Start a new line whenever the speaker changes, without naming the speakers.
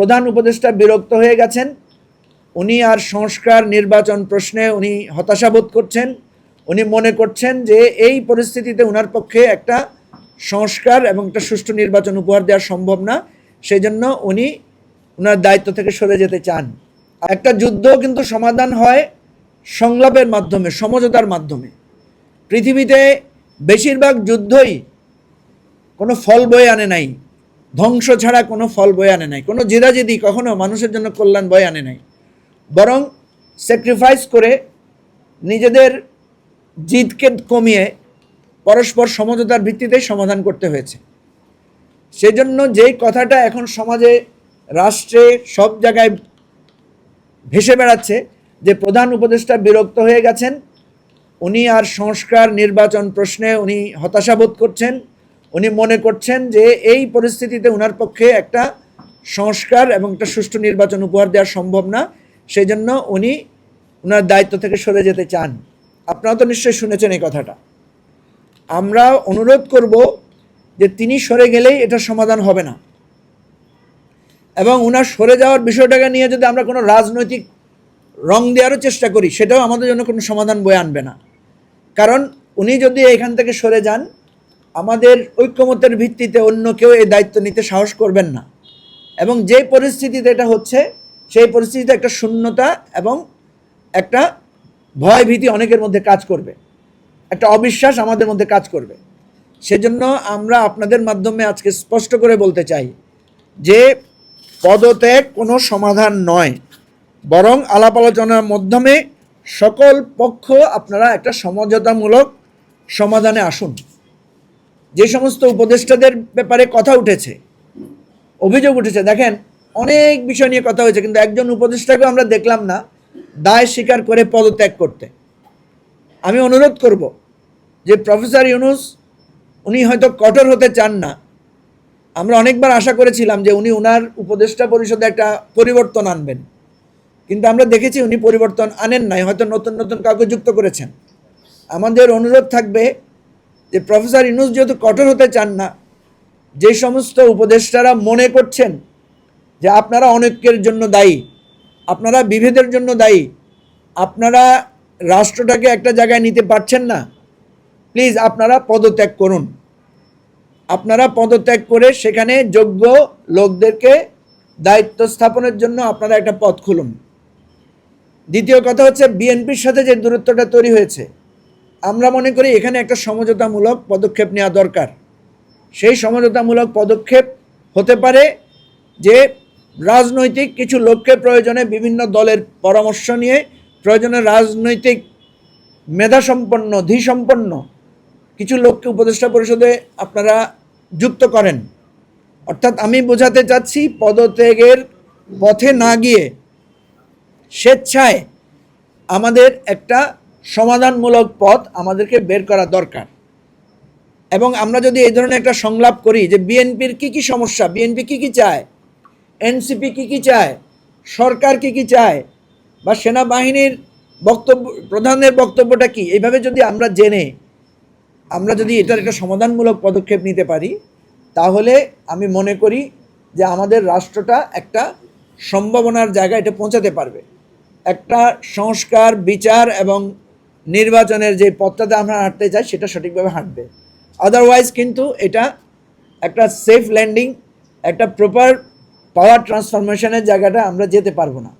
প্রধান উপদেষ্টা বিরক্ত হয়ে গেছেন। উনি আর সংস্কার নির্বাচন প্রশ্নে উনি হতাশা বোধ করছেন। উনি মনে করছেন যে এই পরিস্থিতিতে উনার পক্ষে একটা সংস্কার এবং একটা সুষ্ঠু নির্বাচন উপহার দেওয়া সম্ভব না। সেই জন্য উনি ওনার দায়িত্ব থেকে সরে যেতে চান। একটা যুদ্ধ কিন্তু সমাধান হয় সংলাপের মাধ্যমে, সমঝোতার মাধ্যমে। পৃথিবীতে বেশিরভাগ যুদ্ধই কোনো ফল বয়ে আনে নাই। ধ্বংস ছাড়া কোনো ফল বয়ে আনে নাই। কোনো জেদাজেদি কখনো মানুষের জন্য কল্যাণ বয়ে আনে নাই। বরং স্যাক্রিফাইস করে নিজেদের জিদকে কমিয়ে পরস্পর সমঝোতার ভিত্তিতেই সমাধান করতে হয়েছে। সেজন্য যেই কথাটা এখন সমাজে, রাষ্ট্রে সব জায়গায় ভেসে বেড়াচ্ছে, যে প্রধান উপদেষ্টা বিরক্ত হয়ে গেছেন, উনি আর সংস্কার নির্বাচন প্রশ্নে উনি হতাশা বোধ করছেন উনি মনে করছেন যে এই পরিস্থিতিতে ওনার পক্ষে একটা সংস্কার এবং একটা সুষ্ঠু নির্বাচন উপহার দেওয়া সম্ভব না। সেই জন্য উনি ওনার দায়িত্ব থেকে সরে যেতে চান। আপনারা তো নিশ্চয়ই শুনেছেন এই কথাটা। আমরা অনুরোধ করব যে তিনি সরে গেলেই এটা সমাধান হবে না। এবং ওনার সরে যাওয়ার বিষয়টাকে নিয়ে যদি আমরা কোনো রাজনৈতিক রং দেওয়ারও চেষ্টা করি, সেটাও আমাদের জন্য কোনো সমাধান বয়ে আনবে না। কারণ উনি যদি এখান থেকে সরে যান আমাদের ঐক্যমতের ভিত্তিতে অন্য কেউ এই দায়িত্ব নিতে সাহস করবেন না। এবং যে পরিস্থিতিতে এটা হচ্ছে, সেই পরিস্থিতিতে একটা শূন্যতা এবং একটা ভয় ভীতি অনেকের মধ্যে কাজ করবে। একটা অবিশ্বাস আমাদের মধ্যে কাজ করবে। সেজন্য আমরা আপনাদের মাধ্যমে আজকে স্পষ্ট করে বলতে চাই যে পদত্যাগ কোনো সমাধান নয়। বরং আলাপ আলোচনার মাধ্যমে সকল পক্ষ আপনারা একটা সমঝোতামূলক সমাধানে আসুন। যে সমস্ত উপদেষ্টাদের ব্যাপারে কথা উঠেছে, অভিযোগ উঠেছে, দেখেন, অনেক বিষয় নিয়ে কথা হয়েছে, কিন্তু একজন উপদেষ্টাকেও আমরা দেখলাম না, দায় স্বীকার করে পদত্যাগ করতে। আমি অনুরোধ করব যে প্রফেসর ইউনুস, উনি হয়তো কঠোর হতে চান না। আমরা অনেকবার আশা করেছিলাম যে উনি ওনার উপদেষ্টা পরিষদে একটা পরিবর্তন আনবেন। কিন্তু আমরা দেখেছি উনি পরিবর্তন আনেন নাই, হয়তো নতুন নতুন কাউকে যুক্ত করেছেন। আমাদের অনুরোধ থাকবে যে প্রফেসর ইউনুস যেহেতু কঠোর হতে চান না, যে সমস্ত উপদেষ্টারা মনে করছেন যে আপনারা অনেকের জন্য দায়ী, আপনারা বিভেদের জন্য দায়ী, আপনারা রাষ্ট্রটাকে একটা জায়গায় নিতে পারছেন না, প্লিজ আপনারা পদত্যাগ করুন। আপনারা পদত্যাগ করে সেখানে যোগ্য লোকদেরকে দায়িত্ব স্থাপনের জন্য আপনারা একটা পথ খুলুন। দ্বিতীয় কথা হচ্ছে, বিএনপির সাথে যে দূরত্বটা তৈরি হয়েছে আমরা মনে করি এখানে একটা সমঝোতামূলক পদক্ষেপ নেওয়া দরকার। সেই সমঝোতামূলক পদক্ষেপ হতে পারে যে রাজনৈতিক কিছু লোককে প্রয়োজনে বিভিন্ন দলের পরামর্শ নিয়ে, প্রয়োজনে রাজনৈতিক মেধাসম্পন্ন, ধীসম্পন্ন কিছু লোককে উপদেষ্টা পরিষদে আপনারা যুক্ত করেন। অর্থাৎ আমি বোঝাতে চাচ্ছি পদত্যাগের পথে না গিয়ে স্বেচ্ছায় আমাদের একটা সমাধানমূলক পথ আমাদেরকে বের করা দরকার। এবং আমরা যদি এই ধরনের একটা সংলাপ করি যে বিএনপির কি কি সমস্যা, বিএনপি কি কি চায়, এনসিপি কি কি চায়, সরকার কি কি চায়, বা সেনাবাহিনীর বক্তব্য, প্রধানের বক্তব্যটা কি, এইভাবে যদি আমরা জেনে আমরা যদি এটার একটা সমাধানমূলক পদক্ষেপ নিতে পারি, তাহলে আমি মনে করি যে আমাদের রাষ্ট্রটা একটা সম্ভাবনার জায়গায় এটা পৌঁছাতে পারবে। একটা সংস্কার, বিচার এবং নির্বাচনের যে পথটাতে আমরা হাঁটতে চাই সেটা সঠিকভাবে হাঁটবে। আদারওয়াইজ কিন্তু এটা একটা সেফ ল্যান্ডিং একটা প্রপার পাওয়ার ট্রান্সফরমেশনের জায়গাটা আমরা যেতে পারব না।